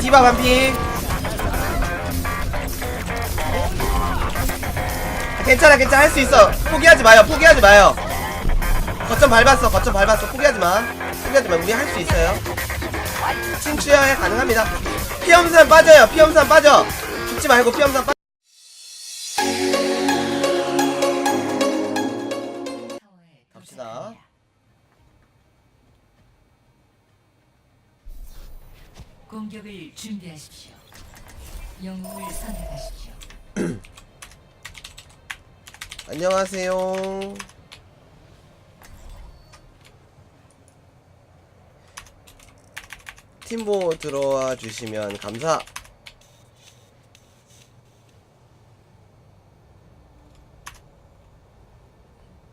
디바 반피. 괜찮아 괜찮아. 할 수 있어. 포기하지 마요 포기하지 마요. 거점 밟았어 거점 밟았어. 포기하지 마. 포기하지 마. 우리 할 수 있어요. 친추여야 가능합니다. 피엄산 빠져요 피엄산 빠져. 죽지 말고 피엄산 빠져 공격을 준비하십시오. 영웅을 선택하십시오. 안녕하세요 팀보 들어와 주시면 감사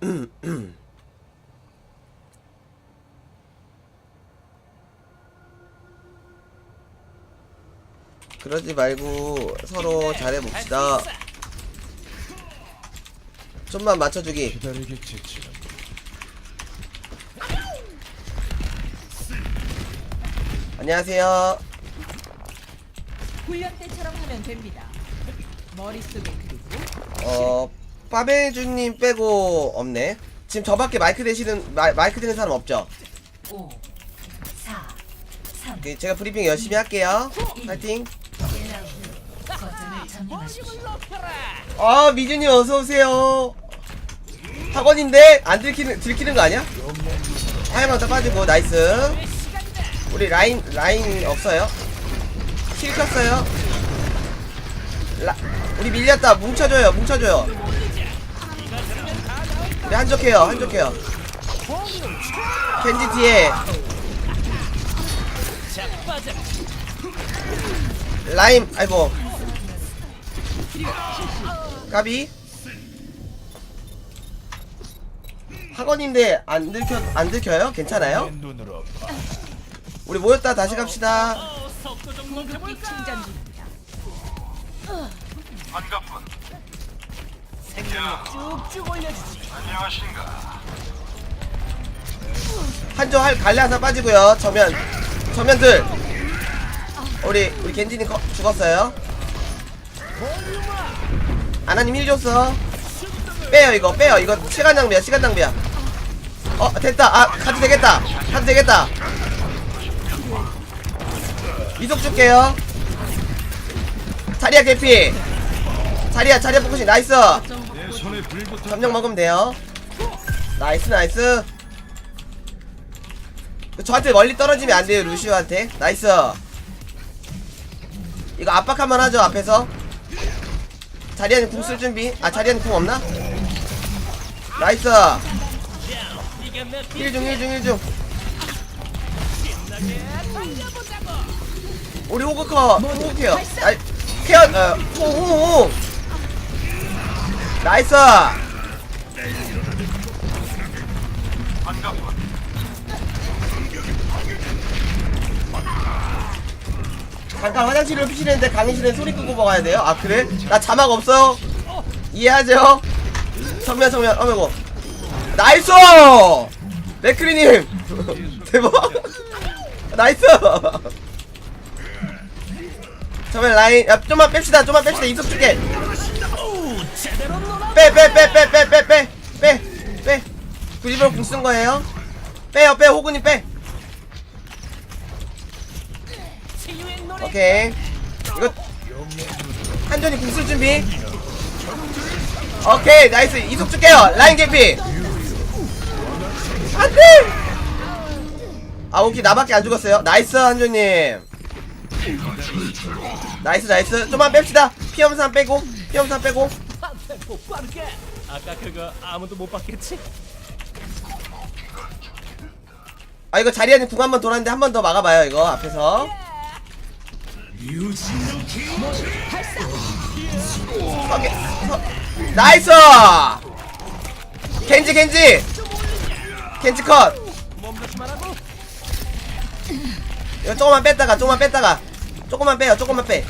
그러지 말고 서로 잘해봅시다. 좀만 맞춰주기. 기다리겠지. 안녕하세요. 훈련 때처럼 하면 됩니다. 머릿속에 그리고. 어 빠베주님 빼고 없네. 지금 저밖에 마이크 대시는 마, 마이크 대는 사람 없죠? 5, 4, 3, 오케이, 제가 브리핑 열심히 할게요. 파이팅 1라운드. 거점을 점령하십시오. 아 미준님 어서 오세요. 학원인데 안 들키는 들키는 거 아니야? 하이만 더 빠지고 나이스. 우리 라인 라인 없어요? 킬 켰어요? 라, 우리 밀렸다. 뭉쳐줘요 뭉쳐줘요. 우리 한적해요 한적해요. 켄지 뒤에. 라임 아이고 까비 학원인데 안 들켜 안 들켜요? 괜찮아요? 우리 모였다 다시 갑시다. 중입니다. 쭉쭉 올려주지. 한조 할 갈라서 빠지고요. 저면 저면들 우리 우리 겐지님 거, 죽었어요. 아나님 힐 줬어. 빼요 이거 빼요 이거 시간 낭비야 시간 낭비야. 어 됐다 아 가도 되겠다 가도 되겠다. 이속 줄게요. 자리야 개피. 자리야 자리야 포커싱 나이스. 점령 먹으면 돼요. 나이스 나이스. 저한테 멀리 떨어지면 안 돼요 루시오한테. 나이스. 이거 압박 한번 하죠 앞에서. 자리안이 궁쓸 준비. 아 자리안이 궁 없나? 나이스. 1중 1중 1중. 우리 호그커 호그 케어. 나이 케어 어 호호호. 나이스. 잠깐 화장실을 피시는데 강의실에 소리 끄고 먹어야 돼요? 아 그래? 나 자막 없어? 이해하죠? 정면 정면 어메고 나이스! 맥크리님! 대박! 나이스! 정면 라인 야 좀만 뺍시다 좀만 뺍시다 입속 줄게 빼 빼 빼 빼 빼 빼 빼빼빼 그리브로 궁쓴 거예요? 빼요 빼 호구님 빼 오케이. 이거 한전이 궁쓸 준비. 오케이 나이스. 이속 줄게요. 라인 개피. 안돼! 아 오케이. 나밖에 안 죽었어요. 나이스 한조님. 나이스 나이스. 좀만 뺍시다. 피엄산 빼고 피엄산 빼고. 아까 그거 아무도 못 봤겠지? 아 이거 자리안이 궁 한번 돌았는데 한 번 더 막아봐요 이거 앞에서 서- 나이스! 겐지 겐지! 겐지 컷! 이거 조금만 뺐다가 조금만 뺐다가. 조금만 빼요 조금만 빼.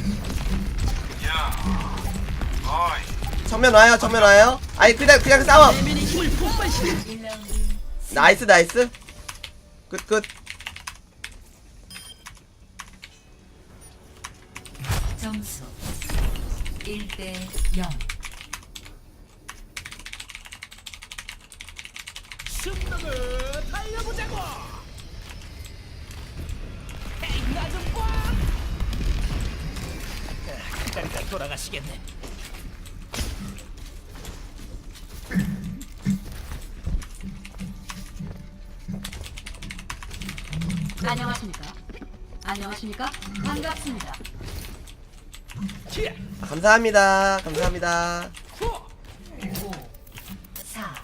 정면 와요 정면 와요. 아니 그냥 그냥 싸워. 1라운드. 나이스 나이스. 끝 끝 점수 1대 0 순덕을 달려보자고 에이 나좀 봐! 잠깐 돌아가시겠네 안녕하십니까? 안녕하십니까? 반갑습니다. 아, 감사합니다. 감사합니다. 5 4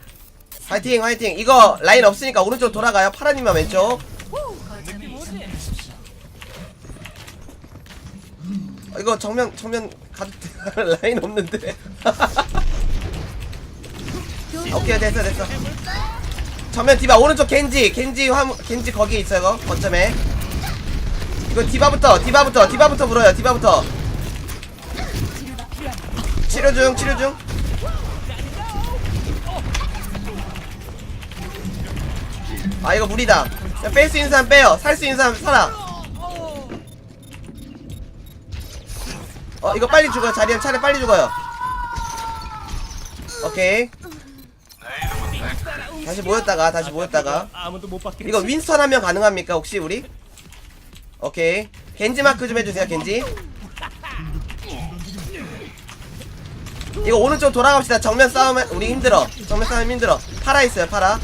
화이팅 화이팅. 이거 라인 없으니까 오른쪽 돌아가요. 파라님만 왼쪽. 어, 이거 정면 정면 가도 돼. 라인 없는데. 오케이 됐어 됐어. 정면 디바 오른쪽 겐지 겐지 화물 겐지 거기 있어요. 거점에. 이거 디바부터 디바부터 디바부터 물어요. 디바부터. 치료 중 치료 중. 아 이거 무리다. 뺄 수 있는 사람 빼요. 살 수 있는 사람 살아. 어 이거 빨리 죽어요 자리는 차례 빨리 죽어요 오케이 다시 모였다가 다시 모였다가 이거 윈스턴 하면 가능합니까 혹시 우리? 오케이 겐지 마크 좀 해주세요 겐지 이거 오른쪽 돌아갑시다. 정면 싸우면 우리 힘들어. 정면 싸우면 힘들어. 파라 있어요 파라.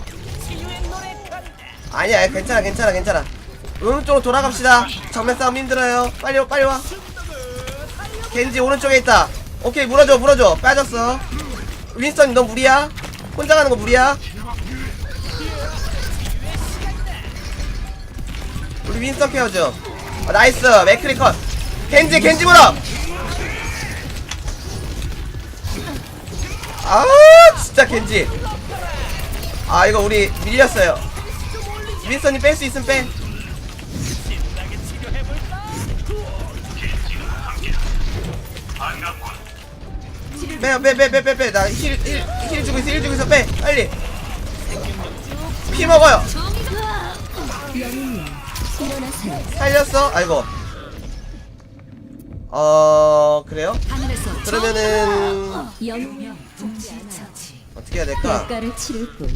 아니야 아니, 괜찮아 괜찮아 괜찮아. 오른쪽으로 돌아갑시다. 정면 싸움 힘들어요. 빨리 와 빨리 와. 겐지 오른쪽에 있다. 오케이 물어줘 물어줘. 빠졌어. 윈스턴 너 무리야? 혼자 가는 거 무리야? 우리 윈스턴 케어 좀 어, 나이스. 맥크리 컷. 겐지 겐지 물어 아 진짜 겐지. 아 이거 우리 밀렸어요. 윈스턴이 뺄 수 있으면 빼. 빼요 빼빼빼 빼빼. 나힐힐힐 주고 있어 힐 주고 있어 빼. 빨리. 피 먹어요. 살렸어? 아이고. 어 그래요? 그러면은 어떻게 해야 될까? 대가를 치를 뿐.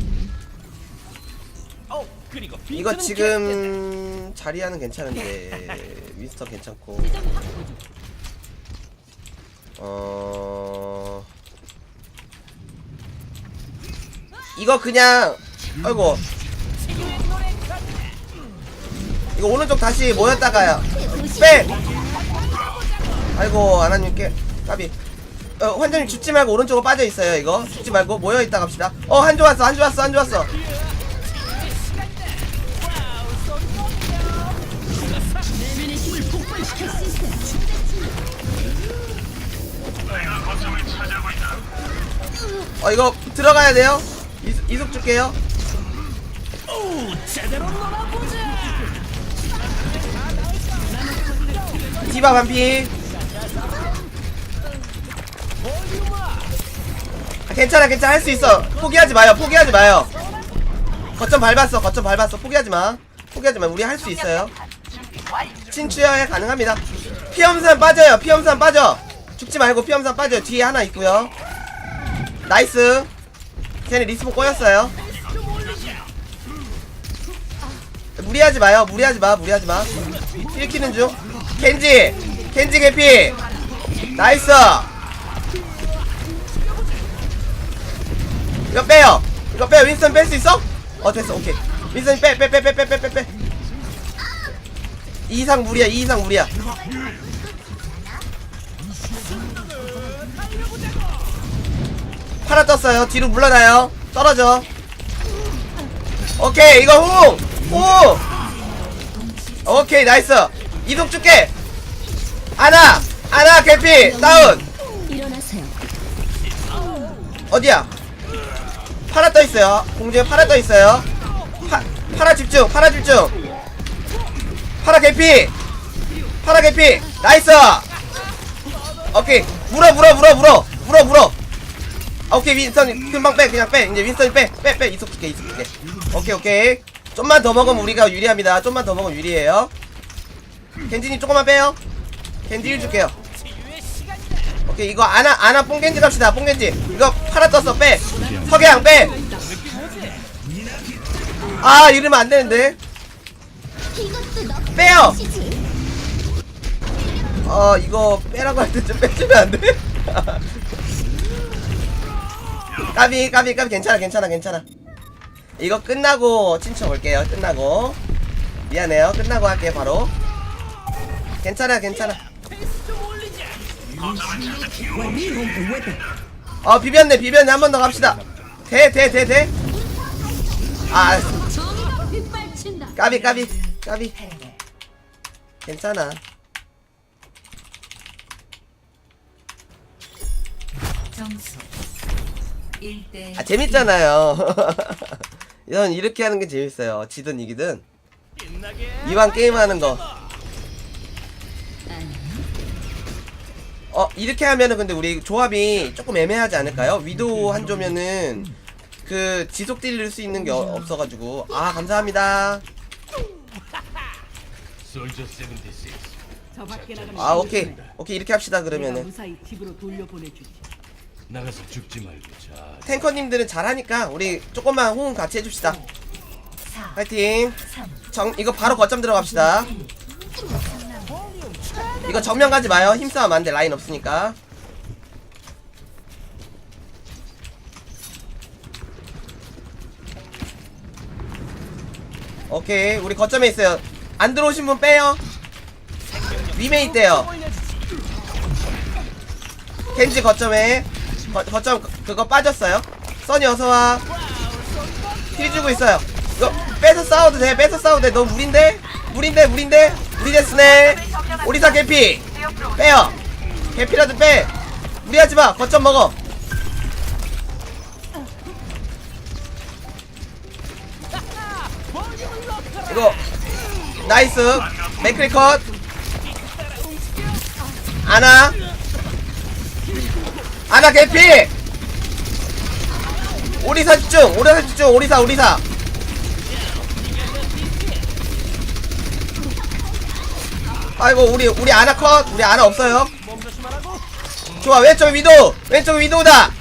어 그리고 이거 지금 자리하는 괜찮은데 윈스터 괜찮고. 어. 이거 그냥 아이고. 이거 오른쪽 다시 모였다가요. 빼! 아이고 아나님께. 까비 어, 환자님 죽지 말고 오른쪽으로 빠져 있어요 이거. 죽지 말고 모여 있다 갑시다. 어 한조 왔어 한조 왔어 한조 왔어. 어 이거 들어가야 돼요? 이속, 이속 줄게요. 디바 반피 괜찮아 괜찮아. 할 수 있어. 포기하지 마요 포기하지 마요. 거점 밟았어 거점 밟았어. 포기하지 마. 포기하지 마. 우리 할 수 있어요. 친추여야 가능합니다. 피엄산 빠져요 피엄산 빠져. 죽지 말고 피엄산 빠져요. 뒤에 하나 있고요. 나이스. 쟤네 리스폰 꼬였어요. 무리하지 마요 무리하지 마 무리하지 마. 힐키는 중. 겐지 겐지 개피. 나이스 이거 빼요. 이거 빼요. 윈스턴 뺄수 있어? 어 됐어. 오케이. 윈스턴 빼빼 빼 빼 빼 빼 빼빼. 이 이상 무리야. 이 이상 무리야. 파라 떴어요. 뒤로 물러나요. 떨어져. 오케이. 이거 후 후! 오케이. 나이스. 이동 줄게. 아나! 아나 개피! 다운. 어디야 파라 떠 있어요. 공중에 파라 떠 있어요. 파 파라 집중 파라 집중. 파라 개피. 파라 개피. 나이스! 오케이. 물어 물어 물어 물어. 물어 물어. 아, 오케이. 윈스턴 금방 빼. 그냥 빼. 이제 윈스턴이 빼빼 빼. 이속 줄게 이속 줄게. 오케이 오케이. 좀만 더 먹으면 우리가 유리합니다. 좀만 더 먹으면 유리해요. 겐지님 조금만 빼요. 겐지 일 줄게요. 오케이. 이거 아나 아나 뽕겐지 갑시다. 뽕겐지. 이거 팔아 떴어 빼 석양 빼아 아, 이러면 안 되는데. 빼요. 어 이거 빼라고 할 때 좀 빼주면 안 돼? 까비 까비 까비. 괜찮아 괜찮아 괜찮아. 이거 끝나고 친척 올게요. 끝나고. 미안해요. 끝나고 할게요 바로. 괜찮아 괜찮아. 어 비볐네 비볐네. 한 번 더 갑시다 돼 돼 돼 돼아 정의가 빗발친다. 까비 까비 까비. 괜찮아 점수 1대 아 재밌잖아요 이건 이렇게 하는 게 재밌어요 지든 이기든 이왕 게임하는 거 어, 이렇게 하면은 근데 우리 조합이 조금 애매하지 않을까요? 위도 한 조면은 그 지속 딜릴 수 있는 게 어- 없어가지고. 아 감사합니다. 솔저 76 저 밖에 나가면 아 오케이. 오케이 이렇게 합시다 내가 그러면은. 무사히 집으로 돌려보내주지. 나가서 죽지 말고 자 탱커님들은 잘하니까 우리 조금만 호응 같이 해줍시다. 4 파이팅. 3정 이거 바로 거점 들어갑시다. 이거 정면 가지 마요. 힘싸움 안돼. 라인 없으니까 오케이 우리 거점에 있어요. 안 들어오신 분 빼요. 위메 있대요. 켄지 거점에 거, 거점 그- 그거 빠졌어요. 써니 어서와. 힐 주고 있어요. 이거 빼서 싸워도 돼 빼서 싸워도 돼너 무린데? 무린데 무린데? 무리데스네. 오리사 개피. 빼요. 개피라도 빼. 무리하지마. 거점 먹어 이거 나이스. 맥크리 컷. 아나. 아나 개피. 오리사 집중. 오리사 집중. 오리사 오리사. 아이고 우리 우리 아나 컷. 우리 아나 없어요. 좋아 왼쪽 위도. 왼쪽 위도다.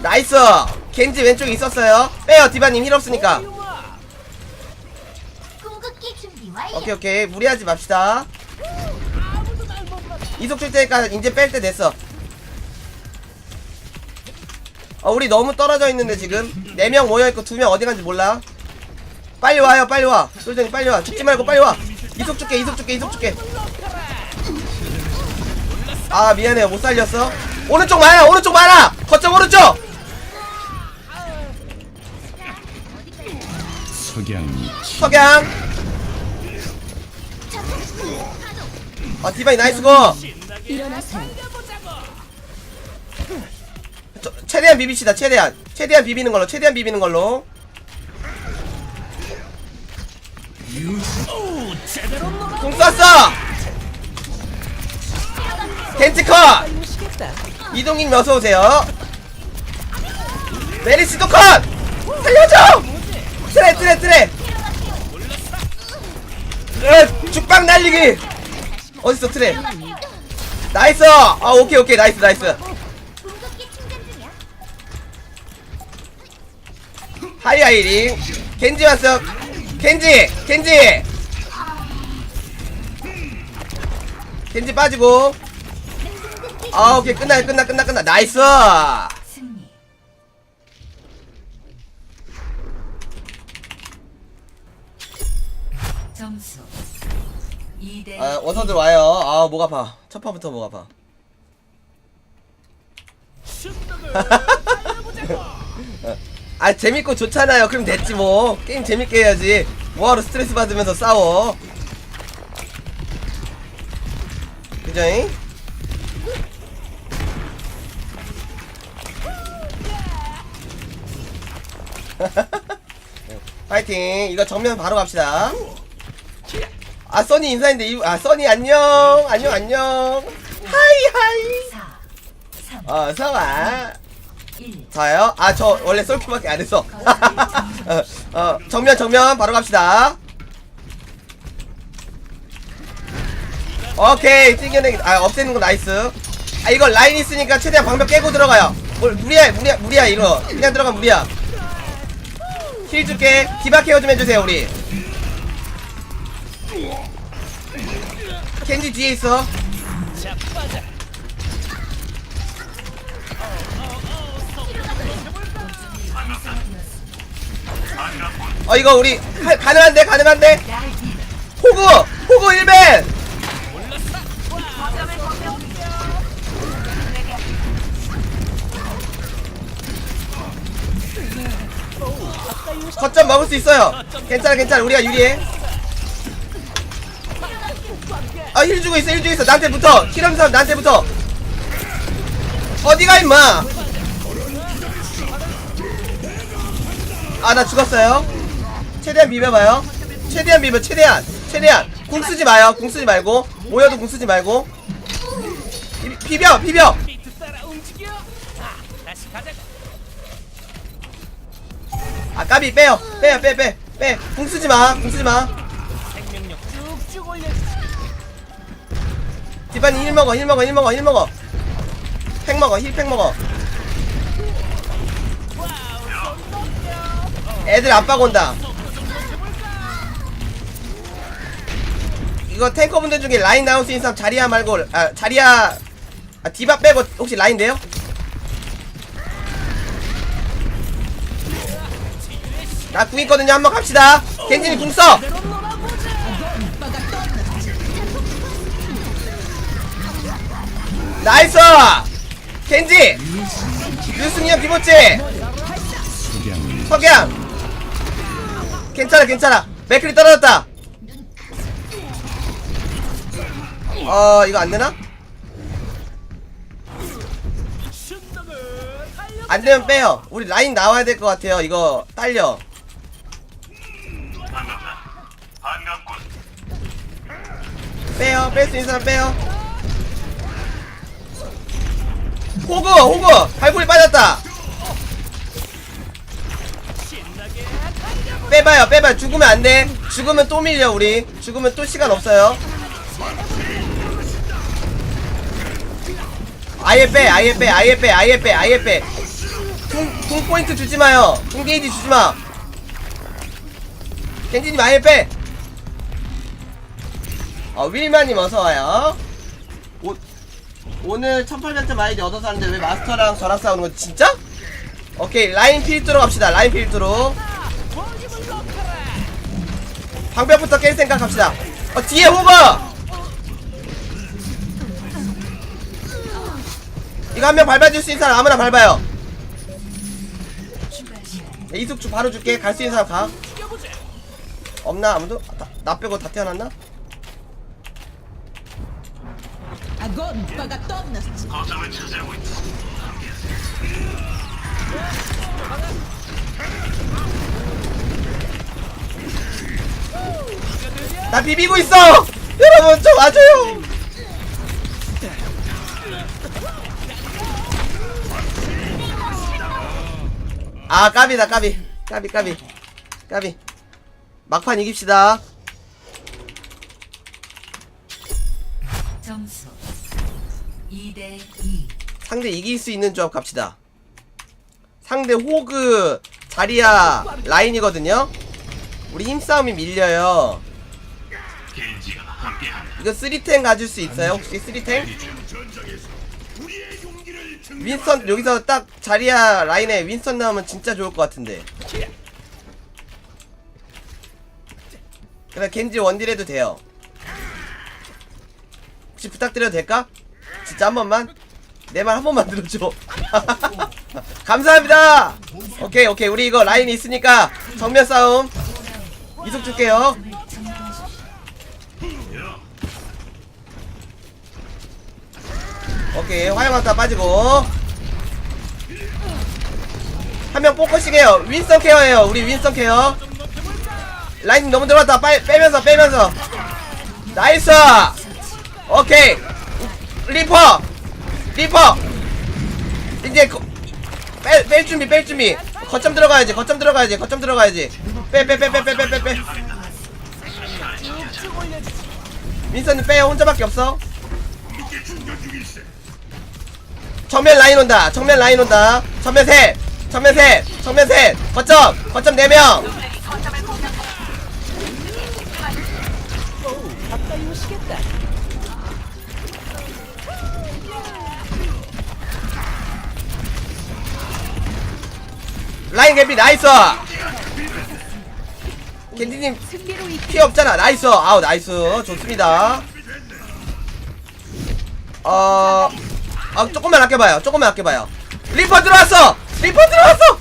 나이스. 겐지 왼쪽에 있었어요. 빼요. 디바님 힐 없으니까. 오케이 오케이. 무리하지 맙시다. 이속 줄 테니까 이제 뺄 때 됐어. 어 우리 너무 떨어져 있는데 지금? 4명 모여있고 2명 어디 간지 몰라? 빨리 와요 빨리 와. 솔전이 빨리 와. 죽지 말고 빨리 와. 이속 줄게 이속 줄게 이속 줄게. 아 미안해요. 못 살렸어. 오른쪽 많아 오른쪽 많아 거점 오른쪽! 석양이 석양 아 디바이 나이스고 일어나세요. 저, 최대한 비비시다 최대한. 최대한 비비는 걸로 최대한 비비는 걸로. 공 쐈어! 겐지컷! 이동님 어서 오세요. 메리시도 컷! 살려줘! 트레 트레 트레! 으, 죽방 날리기 어딨어 트레 나이스! 아 오케이 오케이. 나이스 나이스. 하이하이링. 겐지 왔어. 겐지! 겐지! 겐지 빠지고. 아 오케이. 끝나 끝나 끝나 끝나. 나이스. 점수. 2대 아 원서들 와요. 아 목 아파. 첫 판부터 목 아파. 아 재밌고 좋잖아요. 그럼 됐지 뭐. 게임 재밌게 해야지. 뭐하러 스트레스 받으면서 싸워. 그죠잉? 파이팅. 이거 정면 바로 갑시다 아 써니 인사인데 이- 아 써니 안녕. 안녕 안녕. 하이 하이. 4 3어 서와 1 저요? 아 저 원래 솔큐밖에 안 했어 어, 어 정면 정면. 바로 갑시다. 오케이. 튕겨내기 아 없애는 거 나이스. 아 이거 라인 있으니까 최대한 방벽 깨고 들어가요. 뭘 무리야 무리야 무리야 이거. 그냥 들어가 무리야. 힐 줄게. 디바 케어 좀 해주세요 우리 켄지 뒤에 있어. 어 이거 우리 할- 가능한데 가능한데? 호구! 호구 1벤! 거점 먹을 수 있어요. 괜찮아 괜찮아. 우리가 유리해 아 힐 주고 있어 힐 주고 있어. 나한테 붙어 사람 나한테 붙어 어디가 임마? 아 나 죽었어요. 최대한 비벼봐요. 최대한 비벼 최대한 최대한. 궁 쓰지 마요. 궁 쓰지 말고. 모여도 궁 쓰지 말고. 비- 비벼 비벼. 아, 까비 빼요. 빼요 빼 빼 빼 궁 쓰지 마 궁 쓰지 마. 생명력 쭉쭉 올려. 디바니 힐 먹어 힐 먹어 힐 먹어 힐 먹어. 팩 먹어 힐팩 먹어. 애들 압박 온다. 이거 탱커분들 중에 라인 나올 수 있는 사람 자리야 말고 아 자리야 아 디바 빼고 혹시 라인 돼요? 나 궁 있거든요. 한번 갑시다. 겐진이 궁 써 나이스! 겐지! 유승현 김호치 석양! 괜찮아 괜찮아. 맥클이 떨어졌다. 어 이거 안되나? 안되면 빼요. 우리 라인 나와야 될 것 같아요. 이거 딸려. 빼요. 뺄 수 있는 사람 빼요 호그 호그! 발굴이 빠졌다. 빼봐요 빼봐요. 죽으면 안돼. 죽으면 또 밀려 우리. 죽으면 또 시간 없어요. 아예 빼 아예 빼 아예 빼 아예 빼 아예 빼 궁 궁 포인트 주지 마요. 궁 게이지 주지 마. 겐지님 아예 빼. 어, 윌마님 어서와요. 오, 오늘 1800점 아이디 얻어서 하는데 왜 마스터랑 저랑 싸우는 거지 진짜? 오케이 라인 필두로 갑시다 라인 필두로 방벽부터 깰 생각 합시다 어 뒤에 호그 이거 한 명 밟아줄 수 있는 사람 아무나 밟아요 네, 이숙주 바로 줄게 갈 수 있는 사람 가. 없나 아무도? 나 빼고 다 태어났나? Paga todas. 나 비비고 있어! 여러분 좀 와줘요! 아 까비다 까비 까비 까비 까비 막판 이깁시다 상대 이길 수 있는 조합 갑시다. 상대 호그 자리야 라인이거든요. 우리 힘싸움이 밀려요. 이거 3탱 가질 수 있어요? 혹시 3탱? 윈스턴 여기서 딱 자리야 라인에 윈스턴 나오면 진짜 좋을 것 같은데. 그래 겐지 원딜 해도 돼요. 혹시 부탁드려도 될까? 진짜 한 번만 내 말 한 번만 들어줘. 감사합니다. 오케이 오케이. 우리 이거 라인 있으니까 정면 싸움 이속 줄게요. 오케이 화염한타 빠지고. 한 명 포커싱 해요. 윈선 케어해요. 우리 윈선 케어. 라인 너무 들어왔다. 빨리 빼면서 빼면서. 나이스! 오케이. 리퍼 리퍼! 이제 거, 뺄, 뺄 준비 뺄 준비. 거점 들어가야지 거점 들어가야지 거점 들어가야지. 빼 빼 빼 빼 빼 빼 빼빼. 윈선님 빼요. 혼자밖에 없어. 정면 라인 온다. 정면 라인 온다. 정면 셋. 정면 셋. 정면 셋. 거점. 거점 4명 라인 개피 나이스! 겐디님 피 없잖아. 나이스. 아우 나이스. 좋습니다. 어... 아 조금만 아껴봐요. 조금만 아껴봐요. 리퍼 들어왔어! 리퍼 들어왔어.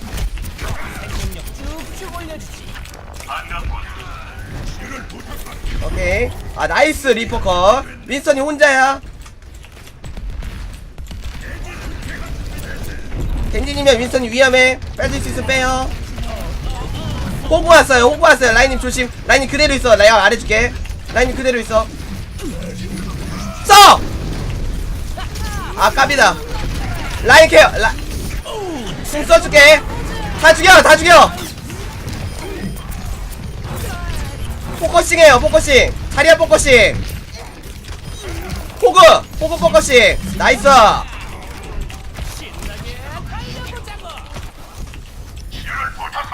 오케이. 아 나이스 리퍼 컷. 윈스턴이 혼자야 겐지님이랑 윈스턴이 위험해. 빼줄 수 있으면 빼요. 호구 왔어요. 호구 왔어요. 라인님 조심. 라인님 그대로 있어. 내가 아래 줄게. 라인님 그대로 있어. 써! 아 깝이다. 라인 케어 라... 궁 써줄게. 다 죽여 다 죽여. 포커싱 해요 포커싱. 자리야 포커싱. 호그 호그 포커싱. 나이스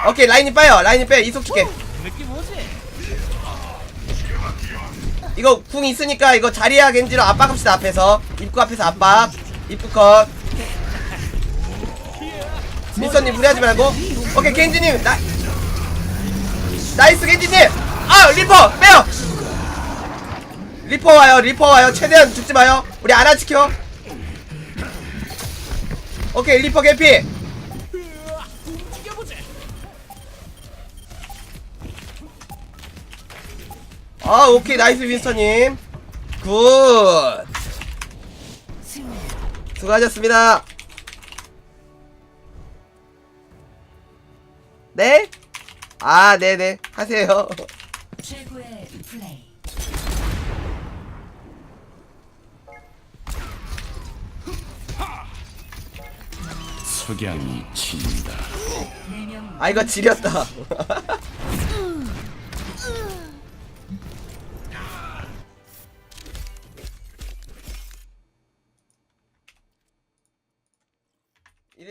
오케이 라인이 빠요. 라인이 빼요. 이속 줄게. 느낌 오지? 이거 궁 있으니까 이거 자리야 겐지로 압박합시다 앞에서. 입구 앞에서 압박. 입구 컷. 민서님 무리하지 말고. 오케이 겐지님. 나 나이스 겐지님. 아 리퍼! 빼요! 리퍼 와요 리퍼 와요. 최대한 죽지 마요. 우리 안아 지켜. 오케이 리퍼 개피 아 오케이. 나이스 윈스터님. 굿. 수고하셨습니다. 네? 아 네네. 하세요. 석양이 친다. 네명. 아 이거 지렸다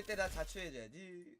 때나 자초해줘야지